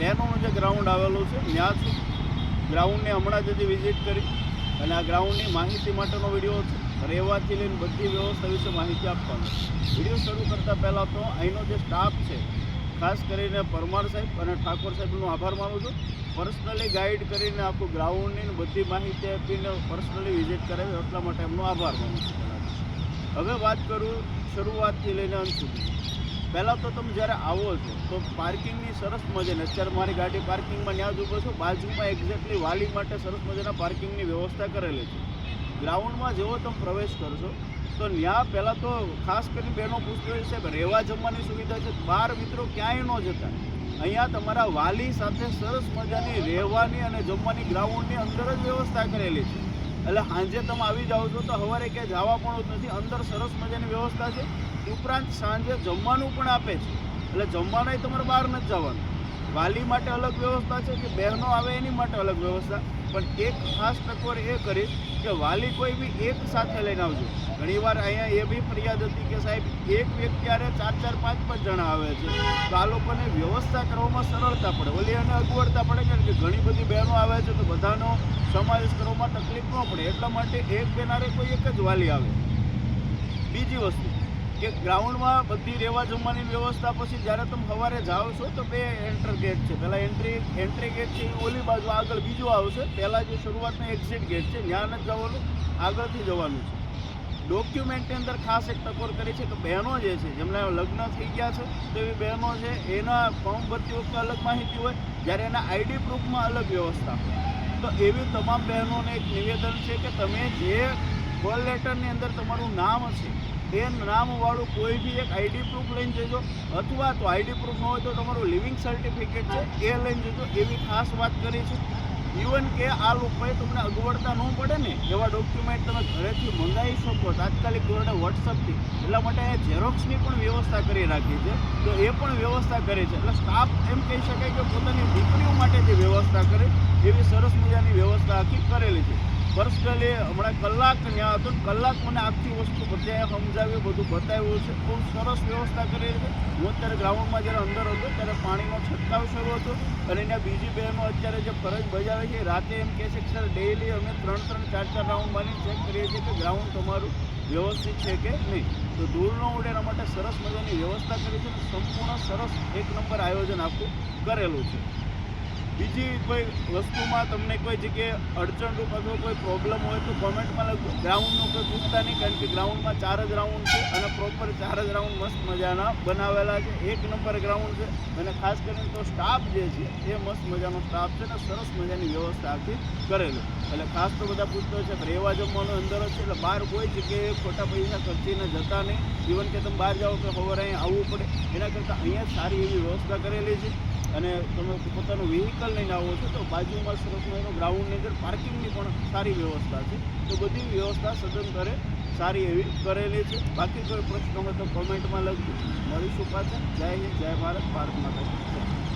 બહેનોનું જે ગ્રાઉન્ડ આવેલું છે ત્યાં છું ગ્રાઉન્ડને હમણાં જ હજી વિઝિટ કરી અને આ ગ્રાઉન્ડની માહિતી માટેનો વીડિયો રહેવાથી લઈને બધી વ્યવસ્થા વિશે માહિતી આપવાનો વીડિયો શરૂ કરતાં પહેલાં તો અહીંનો જે સ્ટાફ છે, ખાસ કરીને પરમાર સાહેબ અને ઠાકોર સાહેબનો આભાર માનું છું. પર્સનલી ગાઈડ કરીને આખું ગ્રાઉન્ડની બધી માહિતી આપીને પર્સનલી વિઝિટ કરાવી એટલા માટે એમનો આભાર માનું છું. હવે વાત કરું શરૂઆતથી લઈને અંત સુધી. પહેલાં તો તમે જ્યારે આવો છો, તો પાર્કિંગની સરસ મજાની અત્યારે મારી ગાડી પાર્કિંગમાં ત્યાં જ ઊભો છું, બાજુમાં એક્ઝેક્ટલી વાલી માટે સરસ મજાના પાર્કિંગની વ્યવસ્થા કરેલી છે. ગ્રાઉન્ડમાં જેવો તમે પ્રવેશ કરશો, તો ત્યાં પહેલાં તો ખાસ કરીને બહેનો પૂછતી હોય છે કે રહેવા જમવાની સુવિધા છે? બહાર મિત્રો ક્યાંય ન જતા. અહીંયા તમારા વાલી સાથે સરસ મજાની રહેવાની અને જમવાની ગ્રાઉન્ડની અંદર જ વ્યવસ્થા કરેલી છે. એટલે સાંજે તમે આવી જાઓ છો તો સવારે ક્યાંય જવા પણ નથી. અંદર સરસ મજાની વ્યવસ્થા છે. ઉપરાંત સાંજે જમવાનું પણ આપે છે. એટલે જમવાનાય તમારે બહાર નથી જવાનું. વાલી માટે અલગ વ્યવસ્થા છે કે બહેનો આવે એની માટે અલગ વ્યવસ્થા. પણ એક ખાસ ટકોર એ કરીશ કે વાલી કોઈ બી એક સાથે લઈને આવજો. ઘણીવાર અહીંયા એ બી ફરિયાદ હતી કે સાહેબ, એક વ્યક્તિ આરે ચાર ચાર, પાંચ પાંચ જણા આવે છે. તો આ લોકોને વ્યવસ્થા કરવામાં સરળતા પડે. ઓલી એને અગવડતા પડે કારણ કે ઘણી બધી બહેનો આવે છે તો બધાનો સમાવેશ કરવામાં તકલીફ ન પડે. એટલા માટે એક બેનારે કોઈ એક જ વાલી આવે. બીજી વસ્તુ કે ગ્રાઉન્ડમાં બધી રહેવા જમવાની વ્યવસ્થા પછી જ્યારે તમે સવારે જાઓ છો તો બે એન્ટર ગેટ છે. પહેલાં એન્ટ્રી એન્ટ્રી ગેટ છે એ ઓલી બાજુ આગળ બીજો આવશે. પહેલાં જે શરૂઆતનો એક્ઝિટ ગેટ છે, ત્યાં જ જવાનું, આગળથી જવાનું છે. ડોક્યુમેન્ટની અંદર ખાસ એક ટકોર કરી છે કે બહેનો જે છે, જેમના લગ્ન થઈ ગયા છે તેવી બહેનો છે, એના ફોર્મ ભરતી વખતે અલગ માહિતી હોય. જ્યારે એના આઈડી પ્રૂફમાં અલગ વ્યવસ્થા તો એવી તમામ બહેનોને એક નિવેદન છે કે તમે જે કોલ લેટરની અંદર તમારું નામ છે એ નામવાળું કોઈ બી એક આઈડી પ્રૂફ લઈને જજો. અથવા તો આઈડી પ્રૂફ ન હોય તો તમારું લિવિંગ સર્ટિફિકેટ છે, એ લઈને જજો. એવી ખાસ વાત કરી છે. ઇવન કે આ લોકોએ તમને અગવડતા ન પડે ને, એવા ડોક્યુમેન્ટ તમે ઘરેથી મંગાવી શકો. તાત્કાલિક ધોરણે વોટ્સઅપથી એટલા માટે એ ઝેરોક્સની પણ વ્યવસ્થા કરી રાખી છે. તો એ પણ વ્યવસ્થા કરે છે. એટલે સ્ટાફ એમ કહી શકાય કે પોતાની દીકરીઓ માટે જે વ્યવસ્થા કરે, એવી સરસ મજાની વ્યવસ્થા આખી કરેલી છે. પર્સનલી હમણાં કલાક ત્યાં હતો કલાક મને આખી વસ્તુ બધાએ સમજાવ્યું, બધું બતાવ્યું છે. ખૂબ સરસ વ્યવસ્થા કરેલી છે. હું અત્યારે ગ્રાઉન્ડમાં જ્યારે અંદર હતો ત્યારે પાણીનો છંટકાવ શરૂ હતો અને એના બીજી બહેનો અત્યારે જે ફરજ બજાવે છે, રાતે એમ કહે છે કે, સર ડેઇલી અમે ત્રણ ત્રણ, ચાર ચાર રાઉન્ડ ચેક કરીએ છીએ કે ગ્રાઉન્ડ તમારું વ્યવસ્થિત છે કે નહીં. તો ધૂળ ન ઉડે એના માટે સરસ મજાની વ્યવસ્થા કરી છે અને સંપૂર્ણ સરસ એક નંબર આયોજન આખું કરેલું છે. બીજી કોઈ વસ્તુમાં તમને કોઈ જગ્યાએ અડચણરૂપ અથવા કોઈ પ્રોબ્લેમ હોય તો કોમેન્ટમાં લખો ગ્રાઉન્ડનું કોઈ પૂછતા નહીં, કારણ કે ગ્રાઉન્ડમાં ચાર જ રાઉન્ડ છે અને પ્રોપર ચાર જ રાઉન્ડ મસ્ત મજાના બનાવેલા છે. એક નંબર ગ્રાઉન્ડ છે અને ખાસ કરીને તો સ્ટાફ જે છે, એ મસ્ત મજાનો સ્ટાફ છે ને સરસ મજાની વ્યવસ્થા આખી કરેલી. એટલે ખાસ તો બધા પૂછતો છે રહેવા જમવાનું અંદર જ છે? એટલે બહાર કોઈ જગ્યાએ ખોટા પૈસા ખર્ચીને જતા નહીં. ઇવન કે તમે બહાર જાઓ તો ખબર અહીંયા આવવું પડે, એના કરતાં અહીંયા સારી એવી વ્યવસ્થા કરેલી છે. અને તમે પોતાનું વ્હીકલ લઈને આવો છો, તો બાજુમાં સરસ મજાનું ગ્રાઉન્ડની અંદર પાર્કિંગની પણ સારી વ્યવસ્થા છે. તો બધી વ્યવસ્થા સદંતરે સારી એવી કરેલી છે. બાકી કોઈ પ્રશ્ન હોય તો કોમેન્ટમાં લખજો. મળીશું પાછા. જય હિન્દ, જય ભારત. ભારત માતા.